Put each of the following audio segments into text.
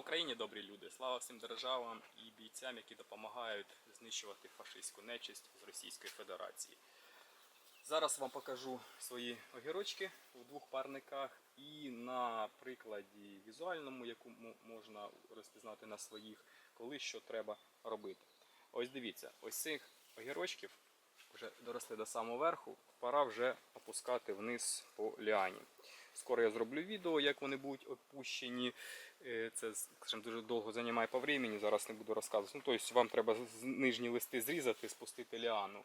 Україні добрі люди! Слава всім державам і бійцям, які допомагають знищувати фашистську нечисть з Російської Федерації. Зараз вам покажу свої огірочки у двох парниках і на прикладі візуальному, яку можна розпізнати на своїх, коли що треба робити. Ось дивіться, ось цих огірочків вже доросли до самого верху, пора вже опускати вниз по ліані. Скоро я зроблю відео, як вони будуть опущені. Е, Це скажімо, дуже довго займає по времени, зараз не буду розказувати. Ну, тобто вам треба нижні листи зрізати, спустити ліану.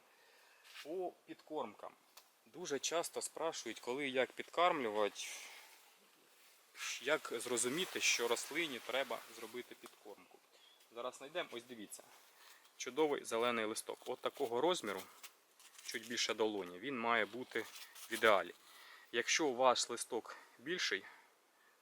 По підкормкам. Дуже часто спрашують, коли і як підкармлювати, як зрозуміти, що рослині треба зробити підкормку. Зараз знайдемо, ось дивіться. Чудовий зелений листок. От такого розміру, чуть більше долоні, він має бути в ідеалі. Якщо у вас листок більший,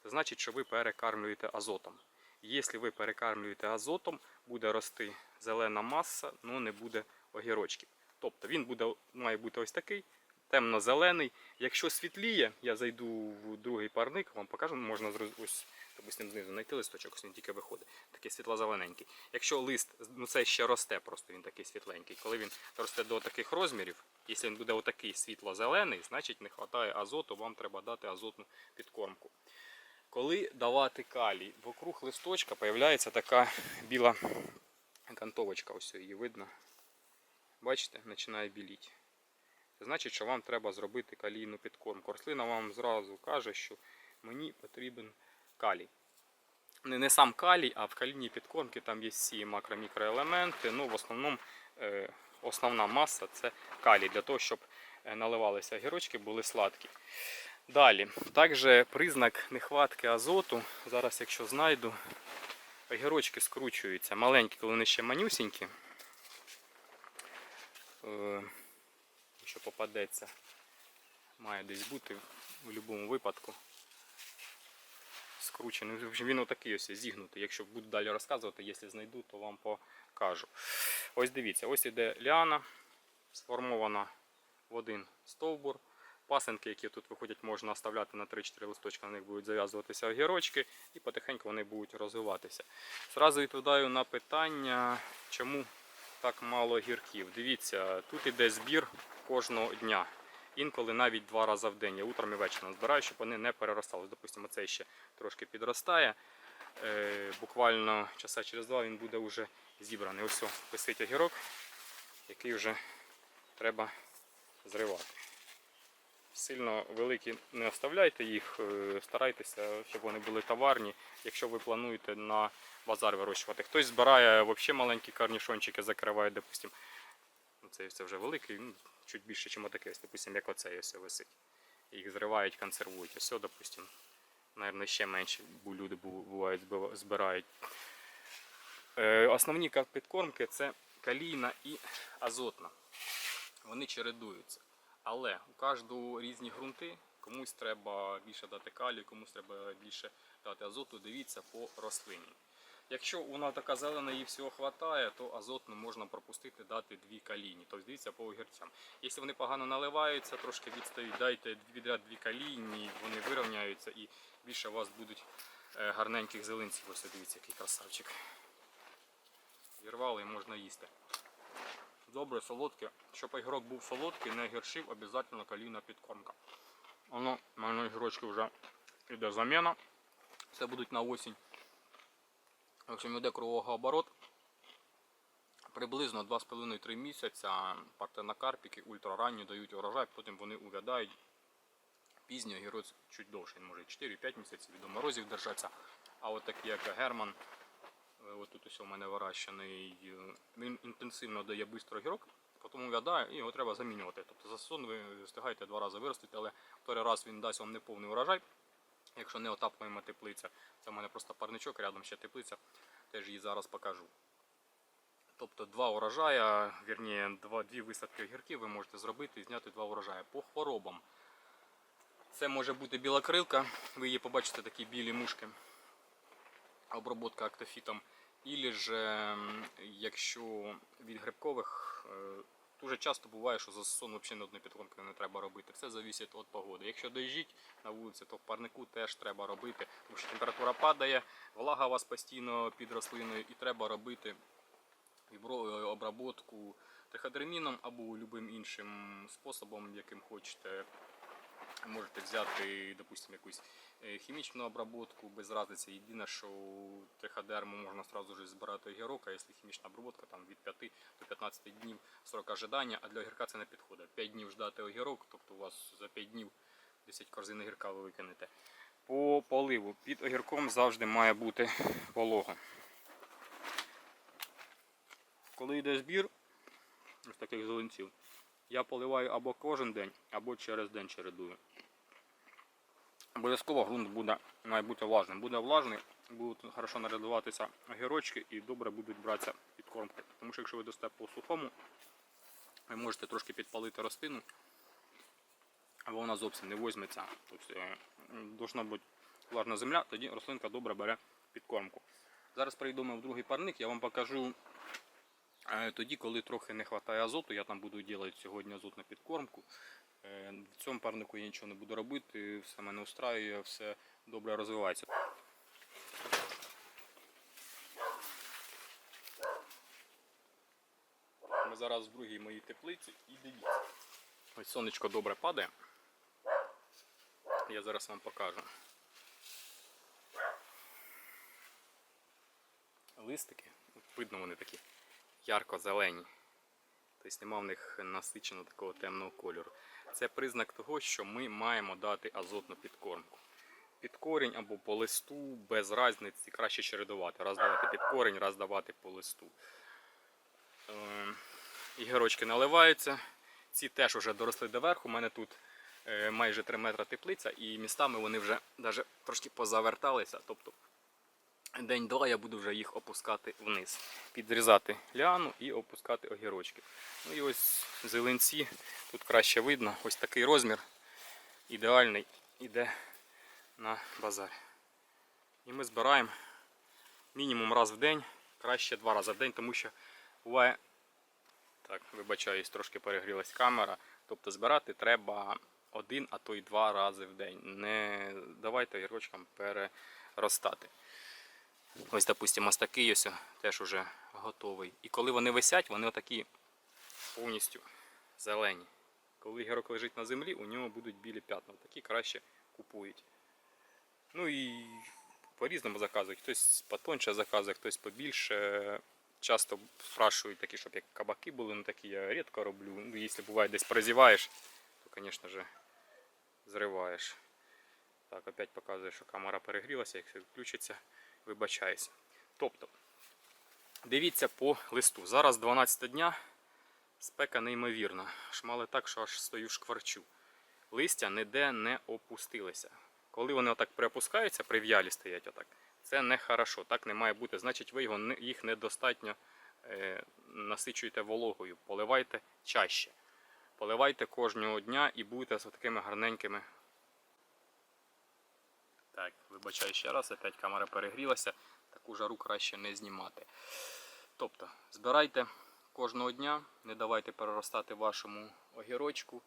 це значить, що ви перекармлюєте азотом. Якщо ви перекармлюєте азотом, буде рости зелена маса, але не буде огірочків. Тобто він буде, має бути ось такий, темно-зелений. Якщо світліє, я зайду в другий парник, вам покажу, можна ось, допустим, знизу знайти листочок, він тільки виходить. Такий світло-зелененький. Якщо лист, ну це ще росте, просто він такий світленький. Коли він росте до таких розмірів, якщо він буде отакий світло-зелений, значить не вистачає азоту, вам треба дати азотну підкормку. Коли давати калій, вокруг листочка з'являється така біла кантовочка, ось її видно. Бачите, починає біліти. Значить, що вам треба зробити калійну підкормку. Рослина вам зразу каже, що мені потрібен калій. Не, не сам калій, а в калійній підкормці там є всі макро-мікроелементи. Ну, в основному е, основна маса це калій, для того, щоб е, наливалися гірочки, були сладкі. Далі, також признак нехватки азоту. Зараз, якщо знайду, огірочки скручуються. Маленькі, коли вони ще манюсінькі. Якщо попадеться, має десь бути в будь-якому випадку. Скручений. Він отакий ось зігнутий. Якщо буду далі розказувати, якщо знайду, то вам покажу. Ось дивіться, ось іде ліана, сформована в один стовбур. Пасенки, які тут виходять, можна оставляти на 3-4 листочка, на них будуть зав'язуватися огірочки і потихеньку вони будуть розвиватися. Зразу відповідаю на питання, чому так мало гірків. Дивіться, тут іде збір кожного дня. Інколи навіть два рази в день. Я утром і вечором збираю, щоб вони не переростали. Допустимо, цей ще трошки підростає. Е, буквально часа через два він буде вже зібраний. Ось висить огірок, який вже треба зривати. Сильно великі не оставляйте їх, е, старайтеся, щоб вони були товарні, якщо ви плануєте на базар вирощувати. Хтось збирає взагалі маленькі карнішончики, закриває, допустим. Ну, Це, це вже великий, ну, чуть більше, ніж отакий, ось, допустим, як оцей ось висить. Їх зривають, консервують. Ось, допустим, Наверно, ще менше бо люди бувають збирають. Е, основні підкормки це калійна і азотна. Вони чередуються. Але у кожного різні ґрунти. Комусь треба більше дати калію, комусь треба більше дати азоту. Дивіться по рослині. Якщо вона така зелена і всього вистачає, то азотну можна пропустити, дати дві калійні. Тобто дивіться по огірцям. Якщо вони погано наливаються, трошки відстають, дайте відряд дві калійні, вони вирівняються і більше у вас будуть е, гарненьких зеленців. Ось дивіться, який красавчик. Вірвали і можна їсти. Добре, солодке. Щоб огірок був солодкий, не гіршив, обов'язково калійна підкормка. Воно, в мене огірочки вже йде заміна. Це будуть на осінь. В общем, йде кругооборот. Приблизно 2,5-3 місяця партенокарпіки ультраранні дають урожай, потім вони увядають. Пізній огірець чуть довше, може 4-5 місяців від морозів держаться. А от такі як Герман, е, от тут ось у мене вирощений, е, він інтенсивно дає швидко огірок, потім увядає і його треба замінювати. Тобто за сезон ви встигаєте два рази виростити, але второй раз він дасть вам неповний урожай. Якщо не отаплюємо теплиця, це в мене просто парничок, рядом ще теплиця, теж її зараз покажу. Тобто два урожая, вірніше, два, дві висадки огірків ви можете зробити і зняти два урожая. По хворобам. Це може бути білокрилка, ви її побачите такі білі мушки. Оброботка актофітом. Ілі ж, ем, якщо від грибкових, е, Дуже часто буває, що за сезон взагалі на одну підкормку не треба робити. Все залежить від погоди. Якщо дощить на вулиці, то в парнику теж треба робити, тому що температура падає, влага у вас постійно під рослиною і треба робити обработку триходерміном або любим іншим способом, яким хочете. Можете взяти, допустимо, якусь хімічну обработку без разниці. Єдине, що у триходерму можна одразу збирати огірок, а якщо хімічна обработка там від 5 до 15 днів срок ожидання, а для огірка це не підходить. 5 днів ждати огірок, тобто у вас за 5 днів 10 корзин огірка ви викинете. По поливу під огірком завжди має бути волога. Коли йде збір ось таких зеленців, я поливаю або кожен день, або через день чередую. Обов'язково ґрунт буде, має бути влажним. Буде влажний, будуть хорошо нарядуватися огірочки і добре будуть братися підкормки. Тому що якщо ви дасте по сухому, ви можете трошки підпалити рослину, або вона зовсім не візьметься. Тобто е, должна бути влажна земля, тоді рослинка добре бере підкормку. Зараз прийдемо в другий парник, я вам покажу е, тоді, коли трохи не вистачає азоту, я там буду робити сьогодні азотну підкормку. Е, В цьому парнику я нічого не буду робити, все мене устраює, все добре розвивається. Ми зараз в другій моїй теплиці і дивіться. Ось сонечко добре падає. Я зараз вам покажу. Листики, видно вони такі ярко-зелені. Тобто нема в них насичено такого темного кольору. Це признак того, що ми маємо дати азотну підкормку. Під корінь або по листу без різниці краще чередувати. Раз давати під корінь, раз давати по листу. Е, Ігорочки наливаються. Ці теж вже доросли до верху. У мене тут е, майже 3 метри теплиця і містами вони вже навіть трошки позаверталися. Тобто день-два я буду вже їх опускати вниз. Підрізати ліану і опускати огірочки. Ну і ось зеленці, тут краще видно, ось такий розмір ідеальний іде на базар. І ми збираємо мінімум раз в день, краще два рази в день, тому що буває, так, вибачаюсь, трошки перегрілась камера. Тобто збирати треба один, а то й два рази в день. Не давайте огірочкам переростати. Ось, допустимо, ось такий ось теж уже готовий. І коли вони висять, вони отакі повністю зелені. Коли гірок лежить на землі, у нього будуть білі п'ятна. Такі краще купують. Ну і по-різному заказують. Хтось потоньше заказує, хтось побільше. Часто спрашують такі, щоб як кабаки були, ну такі я рідко роблю. Ну, якщо буває десь прозіваєш, то, звісно ж, зриваєш. Так, опять показує, що камера перегрілася, якщо включиться, вибачайся. Тобто, дивіться по листу. Зараз 12 дня, спека неймовірна. Шмали так, що аж стою шкварчу. Листя ніде не опустилися. Коли вони отак приопускаються, прив'ялі стоять отак, це не хорошо, так не має бути. Значить, ви його їх недостатньо е, насичуєте вологою, поливайте чаще. Поливайте кожного дня і будете з такими гарненькими. Так, вибачаю ще раз, опять камера перегрілася, таку жару краще не знімати. Тобто, збирайте кожного дня, не давайте переростати вашому огірочку.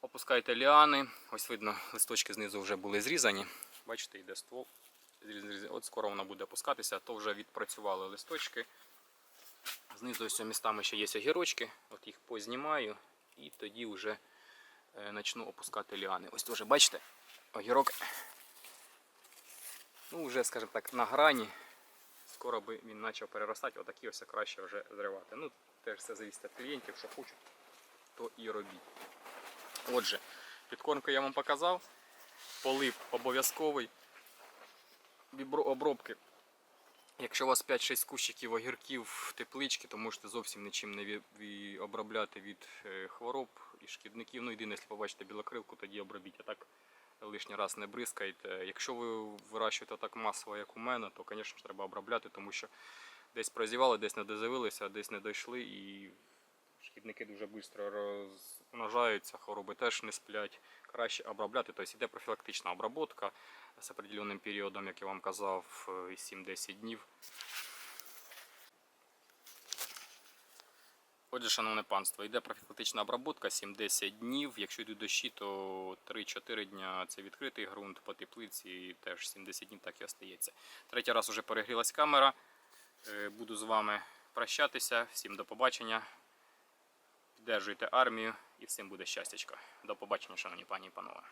Опускайте ліани. Ось видно, листочки знизу вже були зрізані. Бачите, йде ствол. От скоро вона буде опускатися, то вже відпрацювали листочки. Знизу ось містами ще є огірочки. От їх познімаю і тоді вже е, почну опускати ліани. Ось теж бачите, огірок. Ну, вже, скажімо так, на грані. Скоро би він почав переростати, отакі ось краще вже зривати. Ну, теж все залежить від клієнтів, що хочуть, то і робіть. Отже, підкормку я вам показав. Полив обов'язковий. Обробки. Якщо у вас 5-6 кущиків огірків теплички, то можете зовсім нічим не обробляти від е, хвороб і шкідників. Ну, єдине, якщо побачите білокрилку, тоді обробіть. А так лишній раз не бризкайте. Якщо ви вирощуєте так масово, як у мене, то, звісно ж, треба обробляти, тому що десь прозівали, десь не дозавилися, десь не дійшли і шкідники дуже швидко розмножаються, хвороби теж не сплять. Краще обробляти, тобто йде профілактична обробка з определенним періодом, як я вам казав, е, 7-10 днів. Отже, шановне панство, йде профілактична обробка 7-10 днів. Якщо йдуть дощі, то 3-4 дня це відкритий ґрунт по теплиці, і теж 7-10 днів так і остається. Третій раз вже перегрілась камера. Е, Буду з вами прощатися. Всім до побачення. Піддержуйте армію і всім буде щастячко. До побачення, шановні пані і панове.